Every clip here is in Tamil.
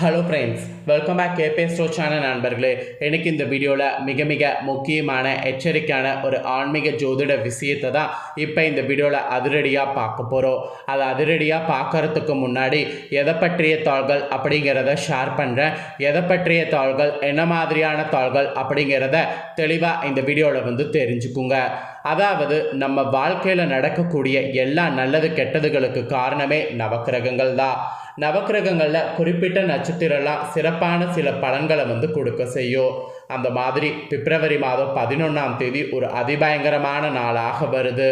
ஹலோ ஃப்ரெண்ட்ஸ் வெல்கம் பேக் கேபே ஸ்டோ சேனல் நண்பர்களே. எனக்கு இந்த வீடியோவில் மிக மிக முக்கியமான எச்சரிக்கையான ஒரு ஆன்மீக ஜோதிட விஷயத்தை தான் இப்போ இந்த வீடியோவில் அதிரடியாக பார்க்க போகிறோம் அதை அதிரடியாக பார்க்கறதுக்கு முன்னாடி எதை பற்றிய தாள்கள் அப்படிங்கிறத ஷேர் பண்ணுறேன் எதை பற்றிய தாள்கள் என்ன மாதிரியான தாள்கள் அப்படிங்கிறத தெளிவாக இந்த வீடியோவில் வந்து தெரிஞ்சுக்குங்க. அதாவது நம்ம வாழ்க்கையில் நடக்கக்கூடிய எல்லா நல்லது கெட்டதுகளுக்கு காரணமே நவக்கிரகங்கள் தான். நவக்கிரகங்களில் குறிப்பிட்ட நட்சத்திரம்லாம் சிறப்பான சில பலன்களை வந்து கொடுக்க செய்யும். அந்த மாதிரி பிப்ரவரி மாதம் பதினொன்றாம் தேதி ஒரு அதிபயங்கரமான நாளாக வருது.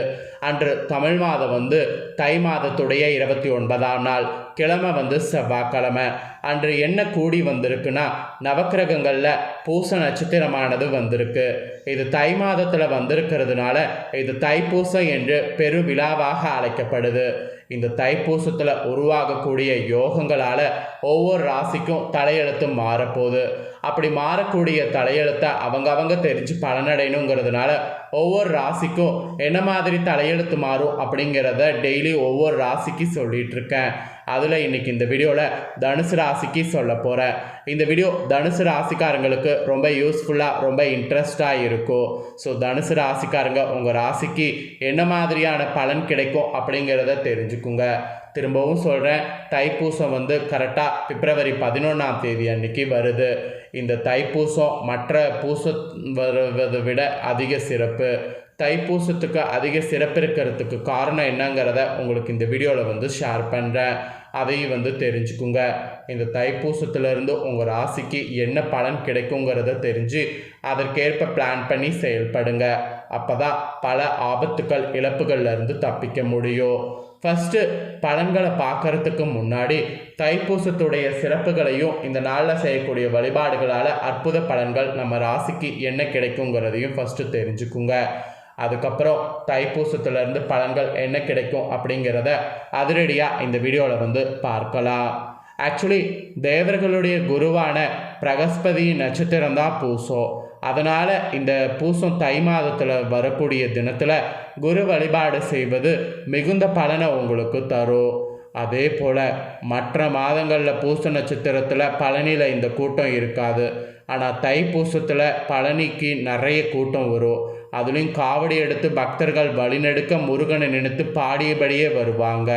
அன்று தமிழ் மாதம் வந்து தை மாதத்துடைய இருபத்தி ஒன்பதாம் நாள் கிழமை வந்து செவ்வாய்க்கிழமை. அன்று என்ன கூடி வந்திருக்குன்னா நவக்கிரகங்களில் பூச நட்சத்திரமானது வந்திருக்கு. இது தை மாதத்தில் வந்திருக்கிறதுனால இது தைப்பூசம் என்று பெரு விழாவாக அழைக்கப்படுது. இந்த தைப்பூசத்தில் உருவாகக்கூடிய யோகங்களால் ஒவ்வொரு ராசிக்கும் தலையெழுத்து மாறப்போகுது. அப்படி மாறக்கூடிய தலையெழுத்தை அவங்க அவங்க தெரிஞ்சு பலனடையணுங்கிறதுனால ஒவ்வொரு ராசிக்கும் என்ன மாதிரி தலையெழுத்து மாறும் அப்படிங்கிறத டெய்லி ஒவ்வொரு ராசிக்கு சொல்லிகிட்ருக்கேன் அதில் இன்னைக்கு இந்த வீடியோவில் தனுசு ராசிக்கு சொல்ல போகிறேன் இந்த வீடியோ தனுசு ராசிக்காரங்களுக்கு ரொம்ப யூஸ்ஃபுல்லாக ரொம்ப இன்ட்ரெஸ்டாக இருக்கும். ஸோ தனுசு ராசிக்காரங்க உங்கள் ராசிக்கு என்ன மாதிரியான பலன் கிடைக்கும் அப்படிங்கிறத தெரிஞ்சுக்குங்க. திரும்பவும் சொல்கிறேன் தைப்பூசம் வந்து கரெக்டாக பிப்ரவரி பதினொன்றாம் தேதி அன்னைக்கு வருது. இந்த தைப்பூசம் மற்ற பூச வருவதை விட அதிக சிறப்பு. தைப்பூசத்துக்கு அதிக சிறப்பு இருக்கிறதுக்கு காரணம் என்னங்கிறத உங்களுக்கு இந்த வீடியோவில் வந்து ஷேர் பண்ணுறேன் அதையும் வந்து தெரிஞ்சுக்குங்க. இந்த தைப்பூசத்துலேருந்து உங்கள் ராசிக்கு என்ன பலன் கிடைக்குங்கிறத தெரிஞ்சு அதற்கேற்ப பிளான் பண்ணி செயல்படுங்க. அப்போ தான் பல ஆபத்துக்கள் இழப்புகள்லேருந்து தப்பிக்க முடியும். ஃபஸ்ட்டு பலன்களை பார்க்கறதுக்கு முன்னாடி தைப்பூசத்துடைய சிறப்புகளையும் இந்த நாளில் செய்யக்கூடிய வழிபாடுகளால் அற்புத பலன்கள் நம்ம ராசிக்கு என்ன கிடைக்குங்கிறதையும் ஃபஸ்ட்டு தெரிஞ்சுக்குங்க. அதுக்கப்புறம் தைப்பூசத்துலேருந்து பலன்கள் என்ன கிடைக்கும் அப்படிங்கிறத அதிரடியாக இந்த வீடியோவில் வந்து பார்க்கலாம். ஆக்சுவலி தேவர்களுடைய குருவான பிரகஸ்பதி நட்சத்திரம் தான் பூசம் அதனால் இந்த பூசம் தை மாதத்தில் வரக்கூடிய தினத்தில் குரு வழிபாடு செய்வது மிகுந்த பலனை உங்களுக்கு தரும். அதே போல் மற்ற மாதங்களில் பூச நட்சத்திரத்தில் பழனியில் இந்த கூட்டம் இருக்காது. ஆனால் தைப்பூசத்தில் பழனிக்கு நிறைய கூட்டம் வரும். அதுலேயும் காவடி எடுத்து பக்தர்கள் வழிநெடுக்க முருகனை நினைத்து பாடியபடியே வருவாங்க.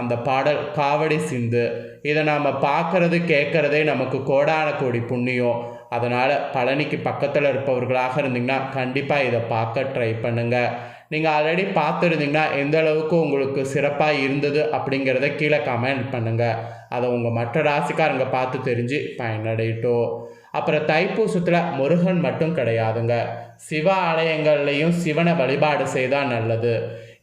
அந்த பாடல் காவடி சிந்து. இதை நாம் பார்க்கறது கேட்குறதே நமக்கு கோடான கோடி புண்ணியம். அதனால் பழனிக்கு பக்கத்தில் இருப்பவர்களாக இருந்தீங்கன்னா கண்டிப்பாக இதை பார்க்க ட்ரை பண்ணுங்கள் நீங்கள் ஆல்ரெடி பார்த்துருந்தீங்கன்னா எந்த அளவுக்கு உங்களுக்கு சிறப்பாக இருந்தது அப்படிங்கிறத கீழே கமெண்ட் பண்ணுங்கள் அதை உங்கள் மற்ற ராசிக்காரங்க பார்த்து தெரிஞ்சு பயனடையட்டும். அப்புறம் தைப்பூசத்தில் முருகன் மட்டும் கிடையாதுங்க. சிவ ஆலயங்கள்லையும் சிவனை வழிபாடு செய்தால் நல்லது.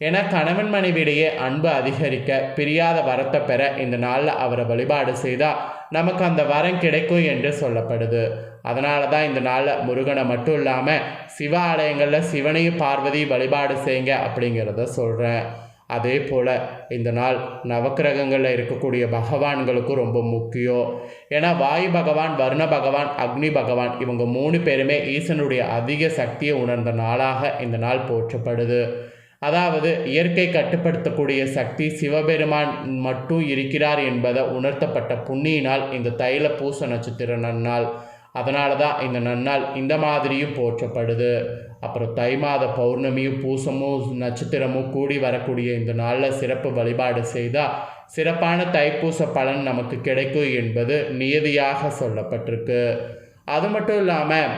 ஏன்னா கணவன் மனைவியிடையே அன்பு அதிகரிக்க பிரியாத வரத்தை பெற இந்த நாளில் அவரை வழிபாடு செய்தால் நமக்கு அந்த வரம் கிடைக்கும் என்று சொல்லப்படுது. அதனால தான் இந்த நாளில் முருகனை மட்டும் இல்லாமல் சிவ ஆலயங்களில் சிவனையும் பார்வதி வழிபாடு செய்யுங்க அப்படிங்கிறத சொல்கிறேன் அதே போல் இந்த நாள் நவக்கிரகங்களில் இருக்கக்கூடிய பகவான்களுக்கும் ரொம்ப முக்கியம். ஏன்னா வாயு பகவான் வருண பகவான் அக்னி பகவான் இவங்க மூணு பேருமே ஈசனுடைய அதிக சக்தியை உணர்ந்த நாளாக இந்த நாள் போற்றப்படுது. அதாவது இயற்கை கட்டுப்படுத்தக்கூடிய சக்தி சிவபெருமான் மட்டும் இருக்கிறார் என்பதை உணர்த்தப்பட்ட புண்ணியினால் இந்த தைல பூச நட்சத்திர நன்னாள். அதனால தான் இந்த நன்னாள் இந்த மாதிரியும் போற்றப்படுது. அப்புறம் தை மாத பௌர்ணமியும் பூசமும் நட்சத்திரமும் கூடி வரக்கூடிய இந்த நாளில் சிறப்பு வழிபாடு செய்தால் சிறப்பான தைப்பூச பலன் நமக்கு கிடைக்கும் என்பது நியதியாக சொல்லப்பட்டிருக்கு. அது மட்டும் இல்லாமல்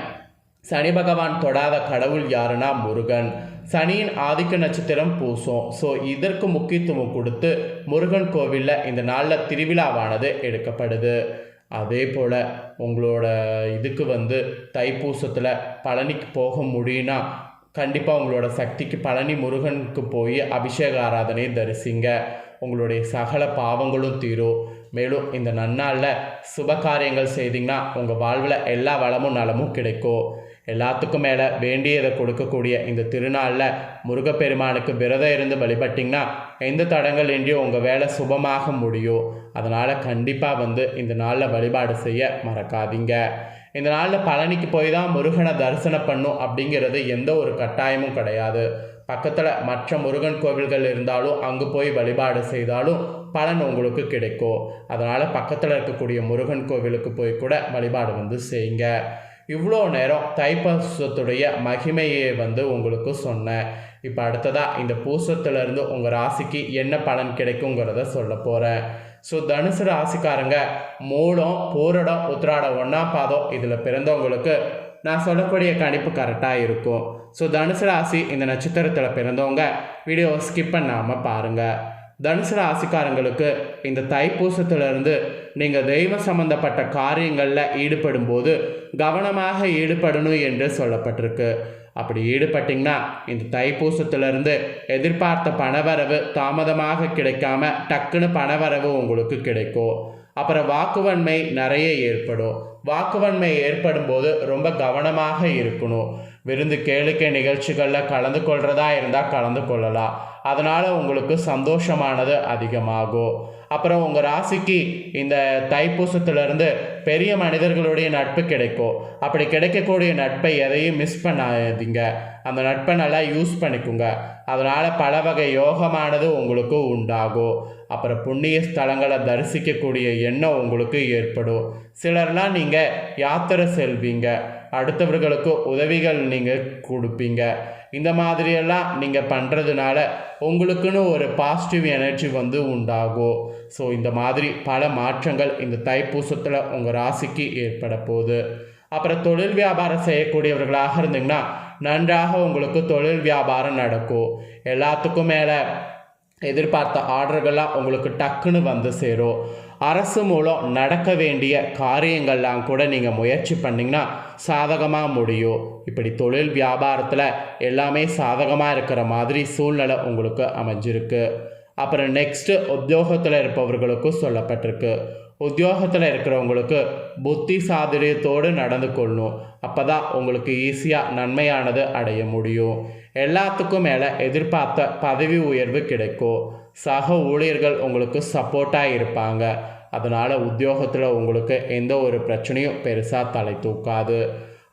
சனி பகவான் தொடாத கடவுள் யாருன்னா முருகன். சனியின் ஆதிக்க நட்சத்திரம் பூசம். ஸோ இதற்கு முக்கியத்துவம் கொடுத்து முருகன் கோவிலில் இந்த நாளில் திருவிழாவானது எடுக்கப்படுது. அதே போல் உங்களோட இதுக்கு வந்து தைப்பூசத்தில் பழனிக்கு போக முடியும்னா கண்டிப்பாக உங்களோட சக்திக்கு பழனி முருகனுக்கு போய் அபிஷேக ஆராதனையை தரிசிங்க. உங்களுடைய சகல பாவங்களும் தீரும். மேலும் இந்த நன்னாளில் சுப காரியங்கள் செய்தீங்கன்னா உங்கள் வாழ்வில் எல்லா வளமும் நலமும் கிடைக்கும். எல்லாத்துக்கும் மேலே வேண்டியதை கொடுக்கக்கூடிய இந்த திருநாளில் முருகப்பெருமானுக்கு விரதம் இருந்து வழிபட்டிங்கன்னா எந்த தடங்கள் இன்றியும் உங்கள் வேலை சுபமாக முடியும். அதனால் கண்டிப்பாக வந்து இந்த நாளில் வழிபாடு செய்ய மறக்காதீங்க. இந்த நாளில் பழனிக்கு போய் தான் முருகனை தரிசனம் பண்ணும் அப்படிங்கிறது எந்த ஒரு கட்டாயமும் கிடையாது. பக்கத்தில் மற்ற முருகன் கோவில்கள் இருந்தாலும் அங்கே போய் வழிபாடு செய்தாலும் பலன் உங்களுக்கு கிடைக்கும். அதனால் பக்கத்தில் இருக்கக்கூடிய முருகன் கோவிலுக்கு போய் கூட வழிபாடு வந்து செய்யுங்க. இவ்வளோ நேரம் தைப்பூசத்துடைய மகிமையை வந்து உங்களுக்கு சொன்னேன் இப்போ அடுத்ததாக இந்த பூசத்துலேருந்து உங்கள் ராசிக்கு என்ன பலன் கிடைக்குங்கிறத சொல்ல போகிறேன் ஸோ தனுசு ராசிக்காரங்க மூலம் போரடம் உத்திராடம் ஒன்றாம் பாதம் இதில் பிறந்தவங்களுக்கு நான் சொல்லக்கூடிய கணிப்பு கரெக்டாக இருக்கும். ஸோ தனுசு ராசி இந்த நட்சத்திரத்தில் பிறந்தவங்க வீடியோ ஸ்கிப் பண்ணாமல் பாருங்கள் தனுசு ராசிக்காரங்களுக்கு இந்த தைப்பூசத்துலேருந்து நீங்கள் தெய்வ சம்பந்தப்பட்ட காரியங்களில் ஈடுபடும் போது கவனமாக ஈடுபடணும் என்று சொல்லப்பட்டிருக்கு. அப்படி ஈடுபட்டிங்கன்னா இந்த தைப்பூசத்திலிருந்து எதிர்பார்த்த பணவரவு தாமதமாக கிடைக்காம டக்குன்னு பணவரவு உங்களுக்கு கிடைக்கும். அப்புறம் வாக்குவன்மை நிறைய ஏற்படும். வாக்குவன்மை ஏற்படும் போது ரொம்ப கவனமாக இருக்கணும். விருந்து கேளிக்கை நிகழ்ச்சிகளில் கலந்து கொள்கிறதா இருந்தால் கலந்து கொள்ளலாம். அதனால் உங்களுக்கு சந்தோஷமானது அதிகமாகும். அப்புறம் உங்கள் ராசிக்கு இந்த தைப்பூசத்திலிருந்து பெரிய மனிதர்களுடைய நட்பு கிடைக்கும் அப்படி கிடைக்கக்கூடிய நட்பை எதையும் மிஸ் பண்ணாதீங்க. அந்த நட்பை நல்லா யூஸ் பண்ணிக்கோங்க. அதனால் பல வகை யோகமானது உங்களுக்கு உண்டாகும் அப்புறம் புண்ணிய ஸ்தலங்களை தரிசிக்கக்கூடிய எண்ணம் உங்களுக்கு ஏற்படும். சிலர்லாம் நீங்கள் யாத்திரை செல்வீங்க. அடுத்தவர்களுக்கு உதவிகள் நீங்கள் கொடுப்பீங்க. இந்த மாதிரியெல்லாம் நீங்கள் பண்ணுறதுனால உங்களுக்குன்னு ஒரு பாசிட்டிவ் எனர்ஜி வந்து உண்டாகும். ஸோ இந்த மாதிரி பல மாற்றங்கள் இந்த தைப்பூசத்தில் உங்கள் ராசிக்கு ஏற்பட போகுது. அப்புறம் தொழில் வியாபாரம் செய்யக்கூடியவர்களாக இருந்தீங்கன்னா நன்றாக உங்களுக்கு தொழில் வியாபாரம் நடக்கும். எல்லாத்துக்கும் மேலே எதிர்பார்த்த ஆர்டர்கள்லாம் உங்களுக்கு டக்குன்னு வந்து சேரும். அரசு மூலம் நடக்க வேண்டிய காரியங்கள்லாம் கூட நீங்கள் முயற்சி பண்ணிங்கன்னா சாதகமாக முடியும். இப்படி தொழில் வியாபாரத்தில் எல்லாமே சாதகமாக இருக்கிற மாதிரி சூழ்நிலை உங்களுக்கு அமைஞ்சிருக்கு. அப்புறம் நெக்ஸ்ட்டு உத்தியோகத்தில் இருப்பவர்களுக்கும் சொல்லப்பட்டிருக்கு. உத்தியோகத்தில் இருக்கிறவங்களுக்கு புத்தி சாதுரியத்தோடு நடந்து கொள்ளணும். அப்போ தான் உங்களுக்கு ஈஸியாக நன்மையானது அடைய முடியும். எல்லாத்துக்கும் மேலே எதிர்பார்த்த பதவி உயர்வு கிடைக்கும். சக ஊழியர்கள் உங்களுக்கு சப்போர்ட்டாக இருப்பாங்க. அதனால் உத்தியோகத்தில் உங்களுக்கு எந்த ஒரு பிரச்சனையும் பெருசாக தலை தூக்காது.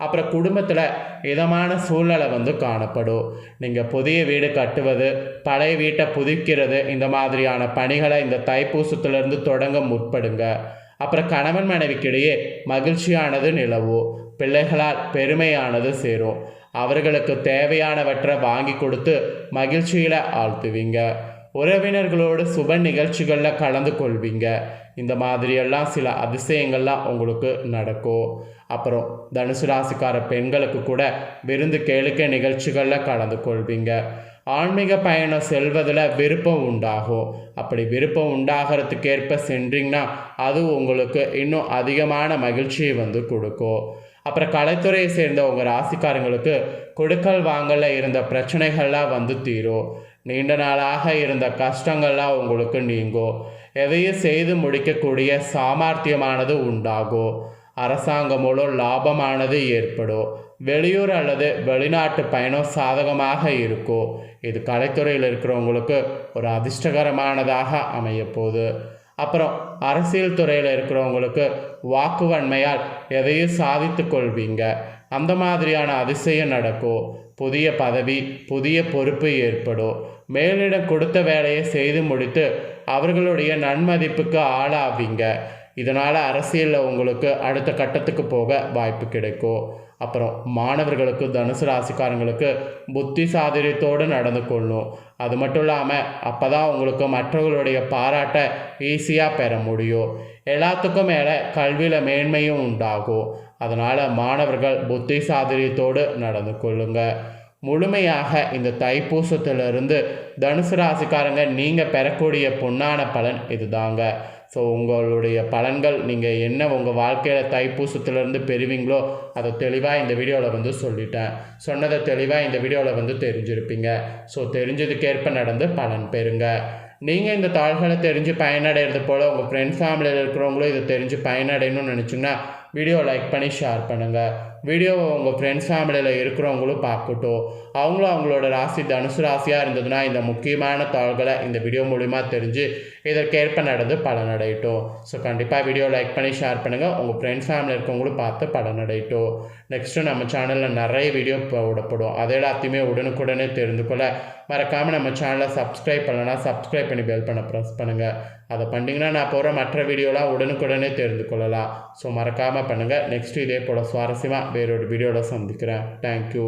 அப்புறம் குடும்பத்தில் இதமான சூழ்நிலை வந்து காணப்படும். நீங்கள் புதிய வீடு கட்டுவது பழைய வீட்டை புதுக்கிறது இந்த மாதிரியான பணிகளை இந்த தைப்பூசத்திலிருந்து தொடங்க முற்படுங்க. அப்புறம் கணவன் மனைவிக்கிடையே மகிழ்ச்சியானது நிலவும். பிள்ளைகளால் பெருமையானது சேரும். அவர்களுக்கு தேவையானவற்றை வாங்கி கொடுத்து மகிழ்ச்சியில் ஆழ்த்துவீங்க. உறவினர்களோடு சுப நிகழ்ச்சிகளில் கலந்து கொள்வீங்க. இந்த மாதிரியெல்லாம் சில அதிசயங்கள்லாம் உங்களுக்கு நடக்கும். அப்புறம் தனுசு ராசிக்கார பெண்களுக்கு கூட விருந்து கேளிக்கை நிகழ்ச்சிகளில் கலந்து கொள்வீங்க. ஆன்மீக பயணம் செல்வதில் விருப்பம் உண்டாகும். அப்படி விருப்பம் உண்டாகிறதுக்கேற்ப சென்றீங்கன்னா அது உங்களுக்கு இன்னும் அதிகமான மகிழ்ச்சியை வந்து கொடுக்கும். அப்புறம் கலைத்துறையை சேர்ந்த உங்கள் ராசிக்காரங்களுக்கு கொடுக்கல் வாங்கல இருந்த பிரச்சனைகள்லாம் வந்து தீரும். நீண்ட நாளாக இருந்த கஷ்டங்கள்லாம் உங்களுக்கு நீங்கும் எதையும் செய்து முடிக்கக்கூடிய சாமர்த்தியமானது உண்டாகும் அரசாங்கம் மூலம் லாபமானது ஏற்படும் வெளியூர் அல்லது வெளிநாட்டு பயணம் சாதகமாக இருக்கும் இது கலைத்துறையில் இருக்கிறவங்களுக்கு ஒரு அதிர்ஷ்டகரமானதாக அமையப்போகுது. அப்புறம் அரசியல் துறையில் இருக்கிறவங்களுக்கு வாக்குவன்மையால் எதையும் சாதித்து கொள்வீங்க. அந்த மாதிரியான அதிசயம் நடக்கும் புதிய பதவி புதிய பொறுப்பு ஏற்படும் மேலிடம் கொடுத்த வேலையை செய்து முடித்து அவர்களுடைய நன்மதிப்புக்கு ஆளாவீங்க. இதனால் அரசியலில் உங்களுக்கு அடுத்த கட்டத்துக்கு போக வாய்ப்பு கிடைக்கும் அப்புறம் மாணவர்களுக்கு தனுசு ராசிக்காரங்களுக்கு புத்தி சாதுரியத்தோடு நடந்து கொள்ளணும் அது மட்டும் இல்லாமல் அப்போ தான் உங்களுக்கு மற்றவர்களுடைய பாராட்டை ஈஸியாக பெற முடியும். எல்லாத்துக்கும் மேலே கல்வியில் மேன்மையும் உண்டாகும். அதனால் மாணவர்கள் புத்தி சாதுரியத்தோடு நடந்து கொள்ளுங்கள் முழுமையாக இந்த தைப்பூசத்திலிருந்து தனுசு ராசிக்காரங்க நீங்கள் பெறக்கூடிய பொன்னான பலன் இதுதாங்க. ஸோ உங்களுடைய பலன்கள் நீங்கள் என்ன உங்கள் வாழ்க்கையில் தைப்பூசத்திலிருந்து பெறுவீங்களோ அதை தெளிவாக இந்த வீடியோவில் வந்து சொல்லிட்டேன். சொன்னதை தெளிவாக இந்த வீடியோவில் வந்து தெரிஞ்சிருப்பீங்க. ஸோ தெரிஞ்சதுக்கேற்ப நடந்து பலன் பெறுங்க. நீங்கள் இந்த தாள்களை தெரிஞ்சு பயனடைகிறது போல் உங்கள் ஃப்ரெண்ட்ஸ் ஃபேமிலியில் இருக்கிறவங்களும் இதை தெரிஞ்சு பயனடையணும்னு நினச்சிங்கன்னா வீடியோ லைக் பண்ணி ஷேர் பண்ணுங்கள் வீடியோவை உங்கள் ஃப்ரெண்ட்ஸ் ஃபேமிலியில் இருக்கிறவங்களும் பார்க்கட்டும். அவங்களும் அவங்களோட ராசி தனுசு ராசியாக இருந்ததுன்னா இந்த முக்கியமான தாள்களை இந்த வீடியோ மூலிமா தெரிஞ்சு இதற்கேற்ப நடந்து பலனடையட்டும். ஸோ கண்டிப்பாக வீடியோ லைக் பண்ணி ஷேர் பண்ணுங்கள் உங்கள் ஃப்ரெண்ட்ஸ் ஃபேமிலி இருக்கவங்களும் பார்த்து பலனடையட்டும். நெக்ஸ்ட்டு நம்ம சேனலில் நிறைய வீடியோ போடப்படும். அதை எல்லாத்தையுமே உடனுக்குடனே தெரிந்து கொள்ள மறக்காமல் நம்ம சேனலை சப்ஸ்கிரைப் பண்ணலன்னா சப்ஸ்கிரைப் பண்ணி பெல் பண்ண ப்ரெஸ் பண்ணுங்கள் அதை பண்ணிங்கன்னா நான் போகிற மற்ற வீடியோலாம் உடனுக்குடனே தெரிந்து கொள்ளலாம். ஸோ மறக்காமல் பண்ணுங்கள் நெக்ஸ்ட்டு இதே போல் சுவாரஸ்யமாக வேறொரு வீடியோவில் சந்திக்கிறேன். தேங்க்யூ